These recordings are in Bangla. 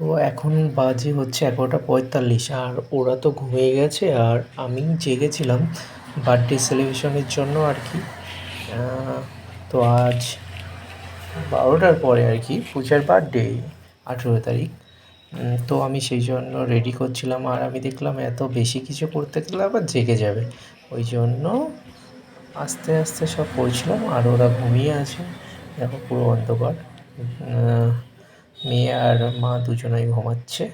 তো এখন বাজে হচ্ছে এগারোটা পঁয়তাল্লিশ, আর ওরা তো ঘুমিয়ে গেছে, আর আমি জেগেছিলাম বার্থডে সেলিব্রেশনের জন্য আর কি। তো আজ বারোটার পরে আর কি, পূজার বার্থডে আঠেরো তারিখ। তো আমি সেই জন্য রেডি করছিলাম, আর আমি দেখলাম এত বেশি কিছু করতে গেলে আবার জেগে যাবে। ওই জন্য আস্তে আস্তে সব করছিলাম, আর ওরা ঘুমিয়ে আছে। দেখো পুরো অন্ধকার। মেয়ে আর মা দুজনেই ঘুমাচ্ছে।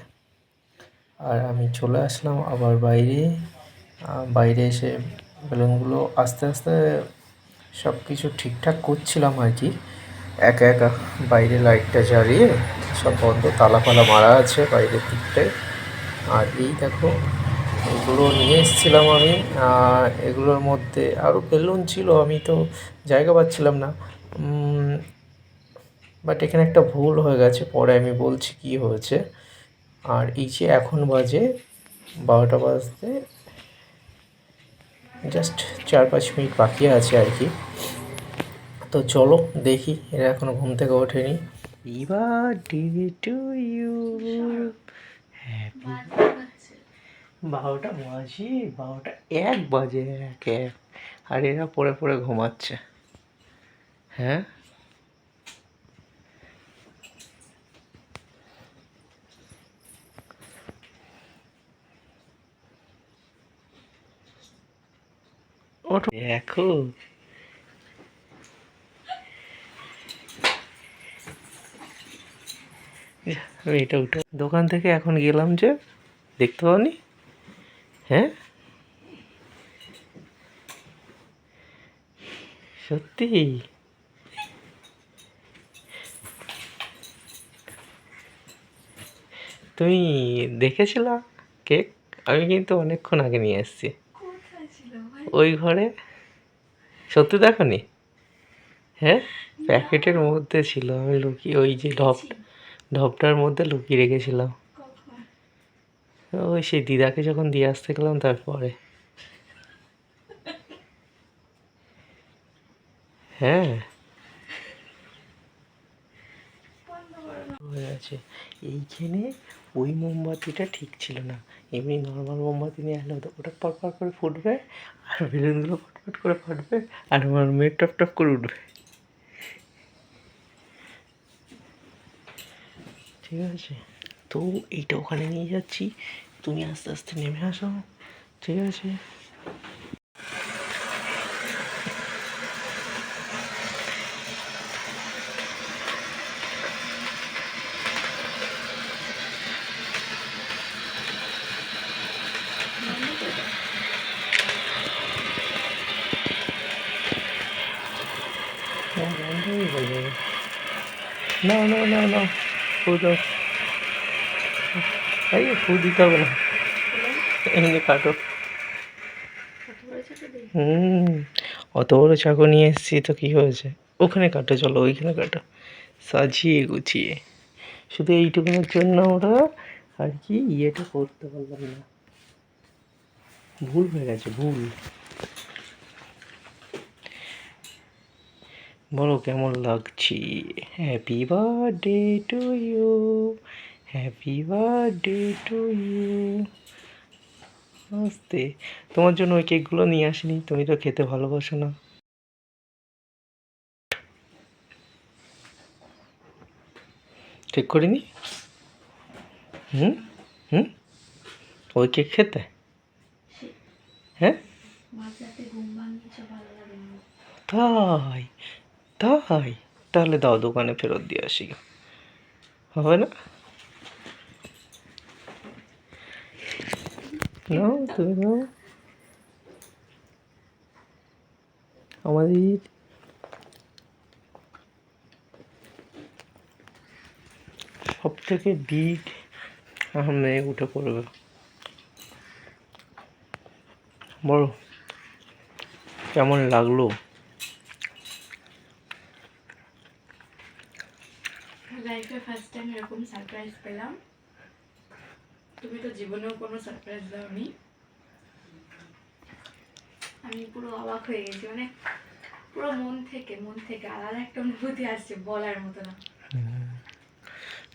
আর আমি চলে আসলাম আবার বাইরে। বাইরে এসে বেলুনগুলো আস্তে আস্তে সব কিছু ঠিকঠাক করছিলাম আর কি। একা একা বাইরে লাইটটা জ্বালিয়ে সব বন্ধ, তালা ফালা মারা আছে বাইরের দিকটায়। আর এই দেখো, এগুলো নিয়ে এসেছিলাম আমি। এগুলোর মধ্যে আরও বেলুন ছিল, আমি তো জায়গা পাচ্ছিলাম না। বাট এখানে একটা ভুল হয়ে গেছে, পরে আমি বলছি কি হয়েছে। আর এই যে এখন বাজে বারোটা বাজতে জাস্ট চার পাঁচ মিনিট বাকি আছে আর কি। তো চলো দেখি, এরা এখনও ঘুম থেকে ওঠেনি। টু ইউ বারোটা বাজে, বারোটা এক বাজে এক এক। আর এরা পড়ে পড়ে ঘুমাচ্ছে। হ্যাঁ? ওঠো দেখো। এটা উঠে দোকান থেকে এখন গেলাম যে, দেখতে পাওনি? হ্যাঁ? সত্যি? তুমি দেখেছিলা কেক? আমি কিন্তু অনেকক্ষণ আগে নিয়ে এসেছি ওই ঘরে? সত্যি দেখনি? হ্যাঁ? প্যাকেটের মধ্যে ছিল, আমি লুকিয়ে, ওই যে ঢপ, ঢপটার মধ্যে লুকিয়ে রেখেছিলাম। ওই সেই দিদাকে যখন দিয়ে আসতে গেলাম, তারপরে। হ্যাঁ বন্ধ করো না হয়ে আছে। এইখানে ওই মোমবাতিটা ঠিক ছিল না। এমনি নর্মাল মোমবাতি নিয়ে হতো। ওটা পর পর করে ফুটবে, আর বেলুনগুলো ফটফট করে ফাটবে, আর আমার মেয়ে টপ টপ করে উঠবে। ঠিক আছে? তো এইটা ওখানে নিয়ে যাচ্ছি। তুমি আস্তে আস্তে নেমে আসো। ঠিক আছে? না না না না ফু দাও এই ফু দিতে হবে না এমনি কাটো হুম অত বড় চাকু নিয়ে এসেছি তো কি হয়েছে ওখানে কাটো চলো ওইখানে কাটো সাজিয়ে গুছিয়ে শুধু এইটুকুনের জন্য ওরা আর কি ইয়েটা করতে পারলাম না ভুল হয়ে গেছে ভুল বলো কেমন লাগছি? Happy birthday to you happy birthday to you আস্তে তোমার জন্য ওই কেকগুলো নিয়ে আসিনি তুমি তো খেতে ভালোবাসো না। ঠিক করিনি? হুম? হুম? ওই কেক খেতে? হ্যাঁ? তাই? তাই তাহলে দাও দোকানে ফেরত দিয়ে আসি। হবে না? নাও, তুমি আমাদের সব থেকে বিগ মেয়ে উঠে পড়বে। বলো, কেমন লাগল? লাইফে ফার্স্ট টাইম এরকম সারপ্রাইজ পেলাম। তুমি তো জীবনেও কোনো সারপ্রাইজ দাওনি। আমি পুরো অবাক হয়ে গেছি। মানে পুরো মন থেকে মন থেকে আলাদা একটা অনুভূতি আসছে বলার মতো না।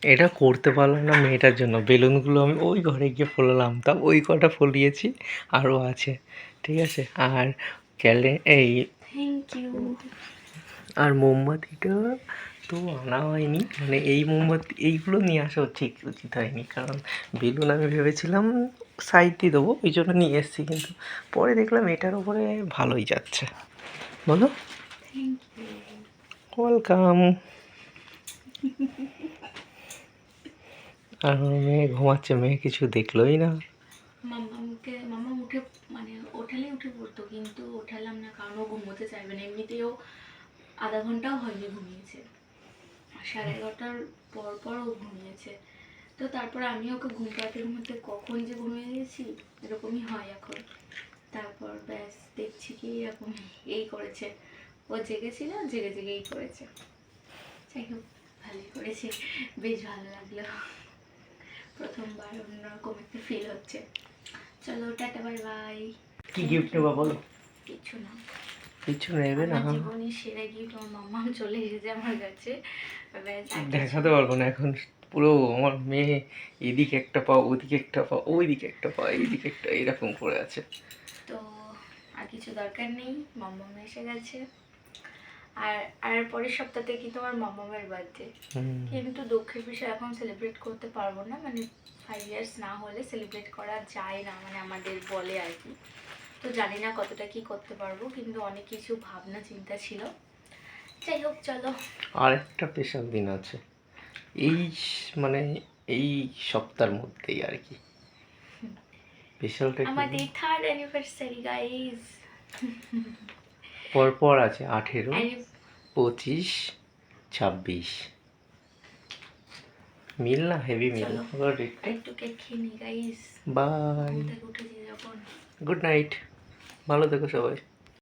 এটা করতে পারলাম না মেয়েটার জন্য। বেলুনগুলো আমি ওই ঘরে গিয়ে ফোলালাম। তা ওই কটা ফলিয়েছি আরও আছে। ঠিক আছে? আর ক্যালে এই থ্যাংক ইউ আর মোমবাতিটা তো আনা হয়নি। মানে এই মোমবাতি এইগুলো নিয়ে আসা ঠিক উচিত হয়নি। কারণ বেলুন আমি ভেবেছিলাম সাইড দিয়ে দেবো ওই জন্য নিয়ে এসেছি। কিন্তু পরে দেখলাম এটার ওপরে ভালোই যাচ্ছে। বলো। ওয়েলকাম আর মেয়ে ঘুমাচ্ছে মেয়ে কিছু দেখলোই না। মামাকে মামা উঠে মানে ওঠালে উঠে পড়তো কিন্তু ওঠালাম না কারণ ও ঘুমোতে চাইবে না। এমনিতেও আধা ঘন্টাও হয়নি ঘুমিয়েছে। সাড়ে এগারোটার পর পর ও ঘুমিয়েছে। তো তারপর আমি ওকে ঘুম পাড়াতে ঘুমাতে কখন যে ঘুমিয়ে গেছি এরকমই হয় এখন। তারপর ব্যাস দেখছি কি এরকম এই করেছে। ও জেগেছিল জেগে জেগে এই করেছে। যাই হোক ভালোই করেছে। বেশ ভালো লাগল। প্রথমবার অন্যরকম একটা ফিল হচ্ছে। চলো টাটা বাই বাই। কি গিফট নেবা বলো? কিছু না। কিছু নেবে না আমার জীবনের সেরা গিফট আমার মাম্মা চলে এসেছে আমার কাছে। দেখাতে পারব না এখন পুরো আমার মেয়ে এদিকে একটা পা ওদিকে একটা পা ওইদিকে একটা পা এইদিকে একটা এরকম করে আছে। তো আর কিছু দরকার নেই মাম্মাম এসে গেছে। আর আর পরের সপ্তাহতে কিন্তু আমার মাম্মামের বার্থডে। কিন্তু দুঃখের বিষয় এখন সেলিব্রেট করতে পারব না মানে ফাইভ ইয়ার্স না হলে সেলিব্রেট করা যায় না মানে আমাদের বলে আর কি। তো জানি না কতটা কি করতে পারব কিন্তু অনেক কিছু ভাবনা চিন্তা ছিল। যাই হোক চলো। আর একটা স্পেশাল দিন আছে। এই মানে এই সপ্তাহের মধ্যেই আর কি। স্পেশালটা আমাদের থার্ড অ্যানিভার্সারি গাইজ পর পর আছে আঠেরো পঁচিশ ছাব্বিশ। মিল না? হেভি মিল। একটু কেক খেয়ে নি গাইজ বাই গুড নাইট ভালো থেকো সবাই।